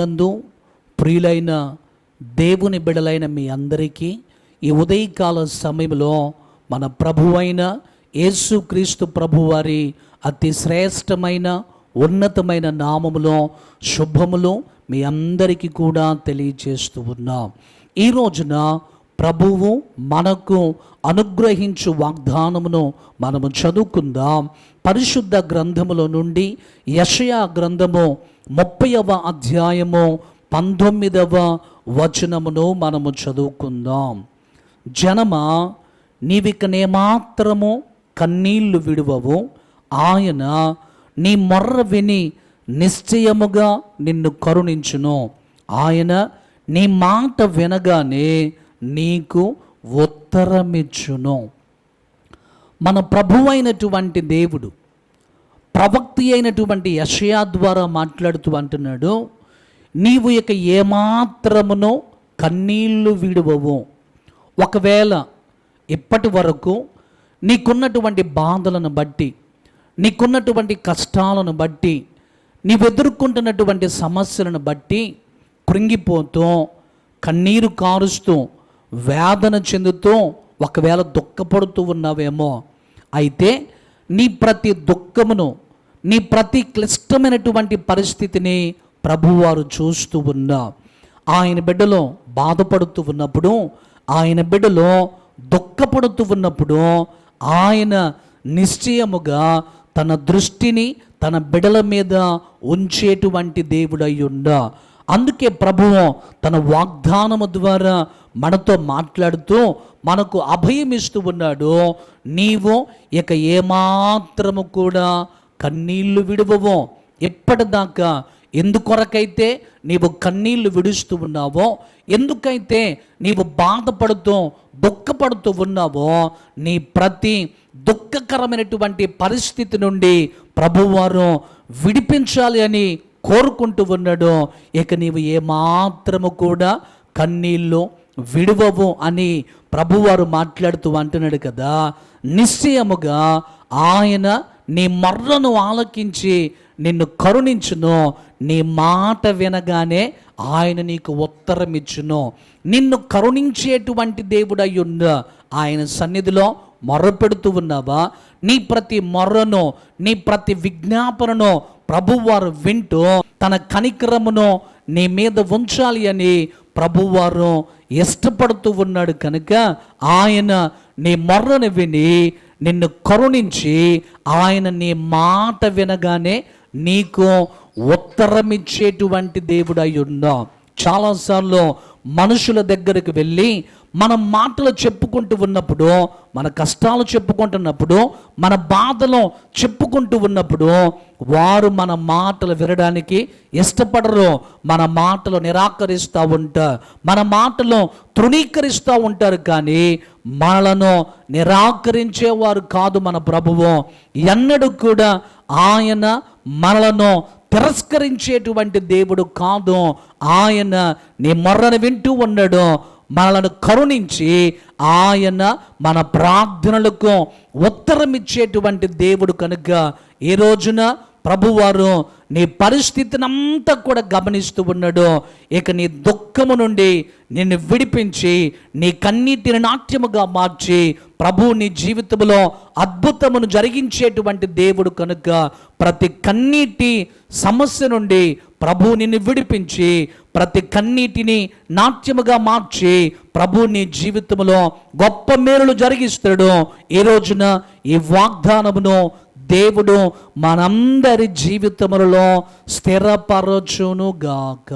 ప్రభునందు ప్రియులైన దేవుని బిడలైన మీ అందరికీ ఈ ఉదయకాల సమయంలో మన ప్రభువైన యేసుక్రీస్తు ప్రభువారి అతి శ్రేష్టమైన ఉన్నతమైన నామములో శుభములు మీ అందరికీ కూడా తెలియజేస్తూ ఉన్నాం. ఈ రోజున ప్రభువు మనకు అనుగ్రహించు వాగ్దానమును మనము చదువుకుందాం. పరిశుద్ధ గ్రంథములో నుండి యషయా గ్రంథము ముప్పైవ అధ్యాయము పంతొమ్మిదవ వచనమును మనము చదువుకుందాం. జనమా నీవిక నేమాత్రము కన్నీళ్ళు విడువవు. ఆయన నీ మొర్ర విని నిశ్చయముగా నిన్ను కరుణించును. ఆయన నీ మాట వినగానే నీకు ఉత్తరమిచ్చును. మన ప్రభువైనటువంటి దేవుడు ప్రవక్తి అయినటువంటి యషయా ద్వారా మాట్లాడుతూ అంటున్నాడు నీవు ఇక ఏమాత్రమునో కన్నీళ్ళు విడువవు. ఒకవేళ ఇప్పటి వరకు నీకున్నటువంటి బాధలను బట్టి నీకున్నటువంటి కష్టాలను బట్టి నీవు ఎదుర్కొంటున్నటువంటి సమస్యలను బట్టి కృంగిపోతూ కన్నీరు కారుస్తూ వేదన చెందుతూ ఒకవేళ దుఃఖపడుతూ ఉన్నావేమో అయితే నీ ప్రతి దుఃఖమును నీ ప్రతి క్లిష్టమైనటువంటి పరిస్థితిని ప్రభువారు చూస్తూ ఉన్నా ఆయన బిడ్డలో బాధపడుతూ ఉన్నప్పుడు ఆయన బిడ్డలో దుఃఖపడుతూ ఉన్నప్పుడు ఆయన నిశ్చయముగా తన దృష్టిని తన బిడల మీద ఉంచేటువంటి దేవుడై ఉండా. అందుకే ప్రభువు తన వాగ్దానము ద్వారా మనతో మాట్లాడుతూ మనకు అభయం ఇస్తూ ఉన్నాడు. నీవు ఇక ఏమాత్రము కూడా కన్నీళ్ళు విడువవు. ఎప్పటిదాకా? ఎందుకొరకైతే నీవు కన్నీళ్ళు విడుస్తూ ఉన్నావో ఎందుకైతే నీవు బాధపడుతూ దుఃఖపడుతూ ఉన్నావో నీ ప్రతి దుఃఖకరమైనటువంటి పరిస్థితి నుండి ప్రభువారు విడిపించాలి అని కోరుకుంటూ ఉన్నాడు. ఇక నీవు ఏమాత్రము కూడా కన్నీళ్ళు విడువవు అని ప్రభువారు మాట్లాడుతూ అంటున్నాడు కదా. నిశ్చయముగా ఆయన నీ మర్రను ఆలకించి నిన్ను కరుణించును. నీ మాట వినగానే ఆయన నీకు ఉత్తరం ఇచ్చును. నిన్ను కరుణించేటువంటి దేవుడు ఉన్న ఆయన సన్నిధిలో మొర్రపెడుతూ ఉన్నావా? నీ ప్రతి మొర్రను నీ ప్రతి విజ్ఞాపనను ప్రభువారు వింటూ తన కనికరమును నీ మీద ఉంచాలి అని ప్రభువారు ఇష్టపడుతూ ఉన్నాడు కనుక ఆయన నీ మొర్రను విని నిన్ను కరుణించి ఆయన నీ మాట వినగానే నీకు ఉత్తరమిచ్చేటువంటి దేవుడు అయి ఉందాం చాలాసార్లు మనుషుల దగ్గరికి వెళ్ళి మనం మాటలు చెప్పుకుంటూ ఉన్నప్పుడు మన కష్టాలు చెప్పుకుంటున్నప్పుడు మన బాధలు చెప్పుకుంటూ ఉన్నప్పుడు వారు మన మాటలు వినడానికి ఇష్టపడరు. మన మాటలు నిరాకరిస్తూ ఉంటారు మన మాటలు తృణీకరిస్తూ ఉంటారు కానీ మనలను నిరాకరించేవారు కాదు మన ప్రభువు. ఎన్నడూ కూడా ఆయన మనలను తిరస్కరించేటువంటి దేవుడు కాదు. ఆయన నీ మొర్రను వింటూ ఉన్నాడు. మనలను కరుణించి ఆయన మన ప్రార్థనలకు ఉత్తరం ఇచ్చేటువంటి దేవుడు కనుక ఈ రోజున ప్రభువారు నీ పరిస్థితిని అంతా కూడా గమనిస్తూ ఉన్నాడు. ఇక నీ దుఃఖము నుండి నిన్ను విడిపించి నీ కన్నీటిని నాట్యముగా మార్చి ప్రభు నీ జీవితంలో అద్భుతమును జరిగించేటువంటి దేవుడు కనుక ప్రతి కన్నీటి సమస్య నుండి ప్రభు నిన్ను విడిపించి ప్రతి కన్నీటిని నాట్యముగా మార్చి ప్రభు నీ జీవితంలో గొప్ప మేలులు జరిగిస్తాడు. ఈ రోజున ఈ వాగ్దానమును దేవుడు మనందరి జీవితములలో స్థిరపరచును గాక